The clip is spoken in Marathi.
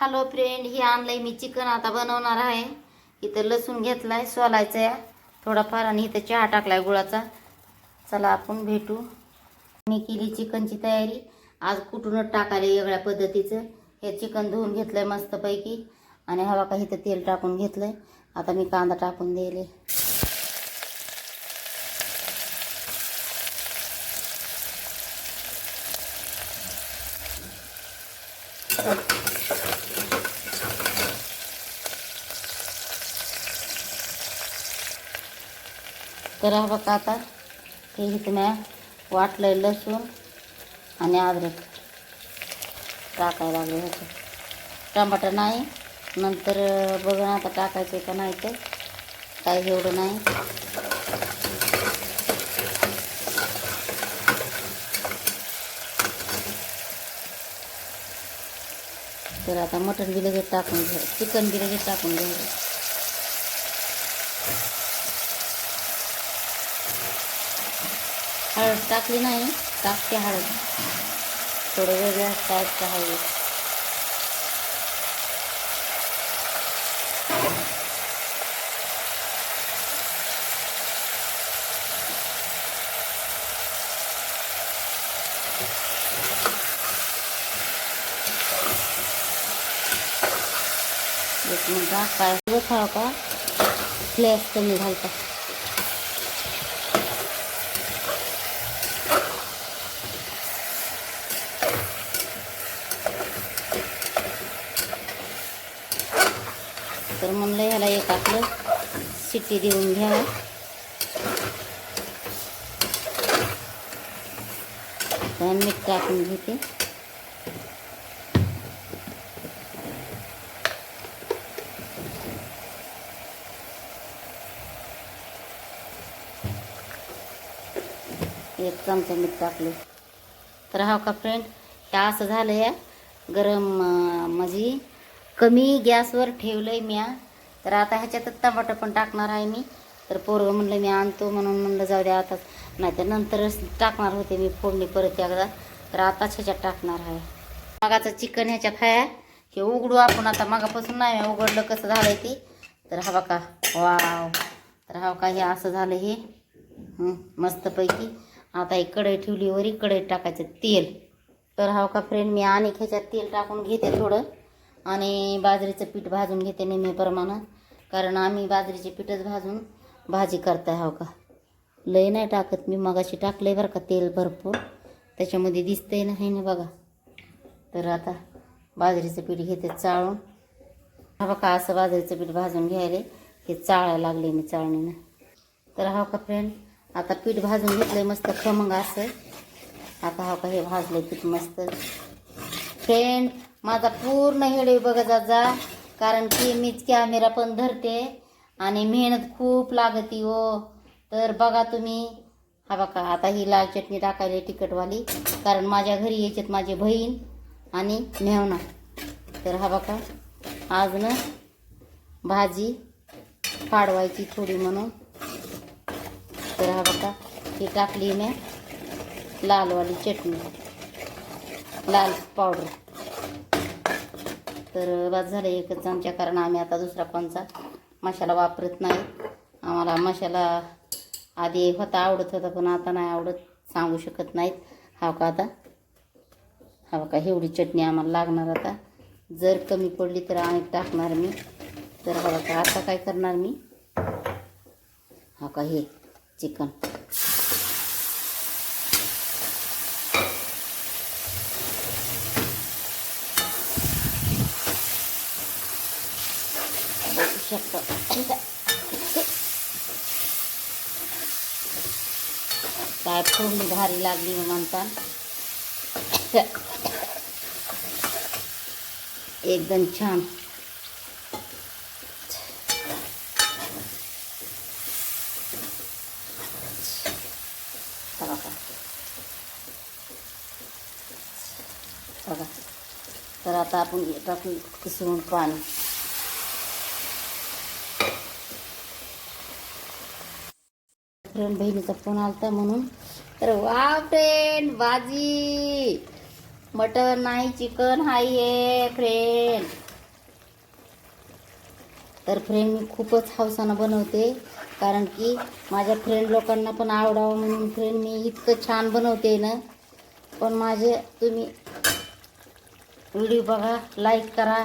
हॅलो फ्रेंड हे आणलंय मी चिकन आता बनवणार आहे. इथं लसूण घेतलाय सोलायचं आहे. थोडाफार आणि इथं चहा टाकलाय गुळाचा. चला आपण भेटू. मी केली चिकनची तयारी. आज कुठूनच टाकायला वेगळ्या पद्धतीचं. हे चिकन धुवून घेतलंय मस्तपैकी. आणि हवा का इथं तेल टाकून घेतलंय. आता मी कांदा टाकून दिले तर बघा आता. हे इथं मी वाटलंय लसूण आणि अद्रक टाकायला लागले ह्याचं टमाटर नाही. नंतर बघा ना आता टाकायचं का नाही तर काही एवढं नाही. तर आता मटण बी लगेच टाकून घ्या. चिकन बी लगेच टाकून घ्या. हळद टाकली नाही टाकते हळद. थोडं वेगळ्या टाईपचं हळद. एक मिनिट काय खाव का फ्लेस कमी घालतात तर म्हणलं ह्याला एक आपलं शिट्टी देऊन घ्यावं मीठ टाकून घेते. एक चमचा मीठ टाकले. तर हा का फ्रेंड हे असं झालं या गरम अं, म्हणजे कमी गॅसवर ठेवलं आहे म्या. तर आता ह्याच्यातच टमाटर पण टाकणार आहे मी. तर पोरगं म्हणलं मी आणतो म्हणून. म्हणलं जाऊ द्या आता. नाही तर नंतरच टाकणार होते मी फोडणी परत एकदा. तर आताच ह्याच्यात टाकणार आहे. मगाचं चिकन ह्याच्यात आहे. हे उघडू आपण आता. मागापासून नाही उघडलं कसं झालंय ते. तर हा बघा. वाव. तर हा का हे असं झालं हे. मस्तपैकी. आता एक कढई ठेवली वरी. कढईत टाकायचं तेल. तर हा का फ्रेंड मी आणि ह्याच्यात तेल टाकून घेते थोडं. आणि बाजरीचं पीठ भाजून घेते नेहमी प्रमाणात. कारण आम्ही बाजरीचे पीठच भाजून भाजी करताय हो का? लय नाही टाकत मी मगाशी टाकलंय बरं का तेल भरपूर. त्याच्यामध्ये दिसतंय ना हे ना बघा. तर आता बाजरीचं पीठ घेते चाळून. हा बघा असं बाजरीचं पीठ भाजून घ्यायला. हे चाळायला लागले मी चाळणीनं. तर हा का फ्रेंड आता पीठ भाजून घेतलंय मस्त खमंग असं. आता हा का हे भाजलंय पीठ मस्त. फ्रेंड माझा पूर्ण हेडे बघत जा कारण की मीच कॅमेरा पण धरते आणि मेहनत खूप लागती हो. तर बघा तुम्ही. हा बघा आता ही लाल चटणी टाकायली तिखटवाली. कारण माझ्या घरी यायच्यात माझी बहीण आणि मेहना. तर हा बघा आज ना भाजी फाडवायची थोडी म्हणून. तर हा बघा ही टाकली मी लालवाली चटणी. लाल पावडर तर बस झालं एकच चमचा कारण आम्ही आता दुसरा कोणचा मसाला वापरत नाही. आम्हाला मसाला आधी होता आवडत होता पण आता नाही आवडत सांगू शकत नाहीत. हा का आता? हा का? एवढी चटणी आम्हाला लागणार आता. जर कमी पडली तर आणि टाकणार मी. तर बघा का आता काय करणार मी? हा का? हे चिकन बघू शकता काय फोडणी भारी लागली मग म्हणता. एकदम छान. का. तर आता आपण हे टाकू किसून पाणी. फ्रेंड बहिणीचा फोन आलता म्हणून. तर वा फ्रेंड भाजी मटन नाही चिकन हाय आहे फ्रेंड तर फ्रेंड मी खूपच हौसानं बनवते. कारण की माझ्या फ्रेंड लोकांना पण आवडावं म्हणून फ्रेंड मी इतकं छान बनवते ना. पण माझे तुम्ही व्हिडिओ बघा लाईक करा.